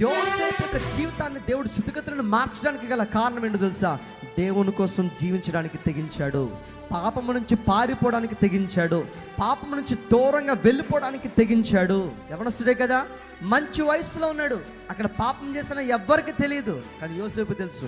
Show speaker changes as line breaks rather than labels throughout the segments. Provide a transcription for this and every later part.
యోసేపు యొక్క జీవితాన్ని దేవుడు స్థితిగతులను మార్చడానికి గల కారణం ఏంటో తెలుసా? దేవుని కోసం జీవించడానికి తెగించాడు. పాపము నుంచి పారిపోవడానికి తెగించాడు. పాపము నుంచి దూరంగా వెళ్ళిపోవడానికి తెగించాడు. యవనస్తుడే కదా? మంచి వయసులో ఉన్నాడు. అక్కడ పాపం చేసిన ఎవ్వరికి తెలియదు కానీ యోసేపు తెలుసు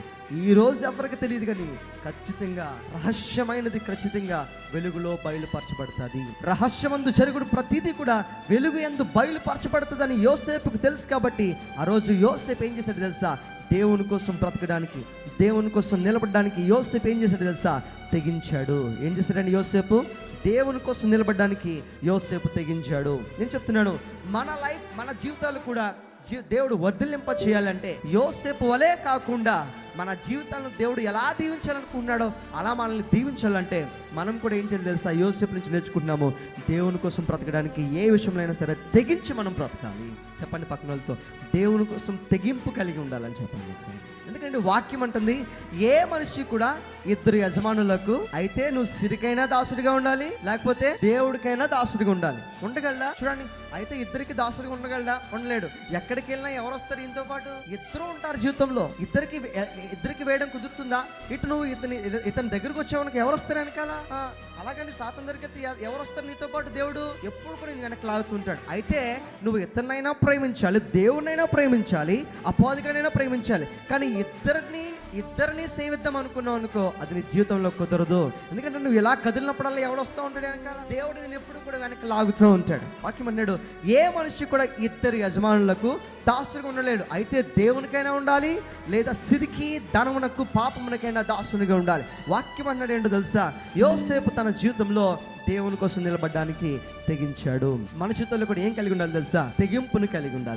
ఈ రోజు ఎవరికి తెలియదు కానీ ఖచ్చితంగా రహస్యమైనది ఖచ్చితంగా వెలుగులో బయలుపరచబడుతుంది. రహస్యమందు జరుగుడు ప్రతిదీ కూడా వెలుగు ఎందు బయలుపరచబడుతుందని యోసేపుకు తెలుసు కాబట్టి ఆ రోజు యోసేపు ఏం చేశాడు తెలుసా? దేవుని కోసం బ్రతకడానికి దేవుని కోసం నిలబడడానికి యోసేపు ఏం చేశాడు తెలుసా? తెగించాడు. ఏం చేశాడండి యోసేపు? దేవుని కోసం నిలబడడానికి యోసేపు తెగించాడు. నేను చెప్తున్నాను మన లైఫ్ మన జీవితాలు కూడా దేవుడు వర్ధిల్లింప చేయాలంటే యోసేపు వలే కాకుండా మన జీవితాలను దేవుడు ఎలా దీవించాలనుకున్నాడో అలా మనల్ని దీవించాలంటే మనం కూడా ఏం చేయాలి తెలుసా? యోసేపు నుంచి నేర్చుకుంటున్నాము దేవుని కోసం బ్రతకడానికి ఏ విషయంలో అయినా సరే తెగించి మనం బ్రతకాలి. చెప్పండి పక్కన వాళ్ళతో. దేవుని కోసం తెగింపు కలిగి ఉండాలని చెప్పండి. ఎందుకంటే వాక్యం అంటుంది ఏ మనిషి కూడా ఇద్దరు యజమానులకు అయితే నువ్వు సిరికైనా దాసుడిగా ఉండాలి లేకపోతే దేవుడికైనా దాసుడిగా ఉండాలి. ఉండగలడా? చూడండి అయితే ఇద్దరికి దాసుడిగా ఉండగలడా? ఉండలేడు. ఎక్కడికి వెళ్ళినా ఎవరు వస్తారు ఈయనతో పాటు? ఇద్దరు ఉంటారు జీవితంలో. ఇద్దరికి ఇద్దరికి వేయడం కుదురుతుందా? ఇటు నువ్వు ఇతని ఇతని దగ్గరకు వచ్చేవానికి ఎవరు వస్తారు వెనకాల అలాగని సాతం అయితే ఎవరు వస్తారు నీతో పాటు దేవుడు? ఎప్పుడు కూడా నేను వెనక్కి లాగుతుంటాడు అయితే నువ్వు ఇతన్నైనా ప్రేమించాలి దేవుడినైనా ప్రేమించాలి అపోదికనైనా ప్రేమించాలి. కానీ ఇద్దరిని ఇద్దరిని సేవిద్దాం అనుకున్నావు అనుకో అది నీ జీవితంలో కుదరదు. ఎందుకంటే నువ్వు ఇలా కదిలినప్పుడల్లా ఎవడు వస్తూ ఉంటాడు వెనకాల? దేవుడు నేను ఎప్పుడు కూడా వెనక్కి లాగుతూ ఉంటాడు. వాక్యం అన్నాడు ఏ మనిషి కూడా ఇద్దరు యజమానులకు దాసునిగా ఉండలేడు. అయితే దేవునికైనా ఉండాలి లేదా సిరికి ధనమునకు పాపమునకైనా దాసునిగా ఉండాలి. వాక్యం అన్నాడు ఏంటో తెలుసా? యోసేపు తన జీవితంలో దేవుని కోసం నిలబడడానికి తెగించాడు. మన జీవితంలో కూడా ఏం కలిగి ఉండాలి తెలుసా? తెగింపును కలిగి ఉండాలి.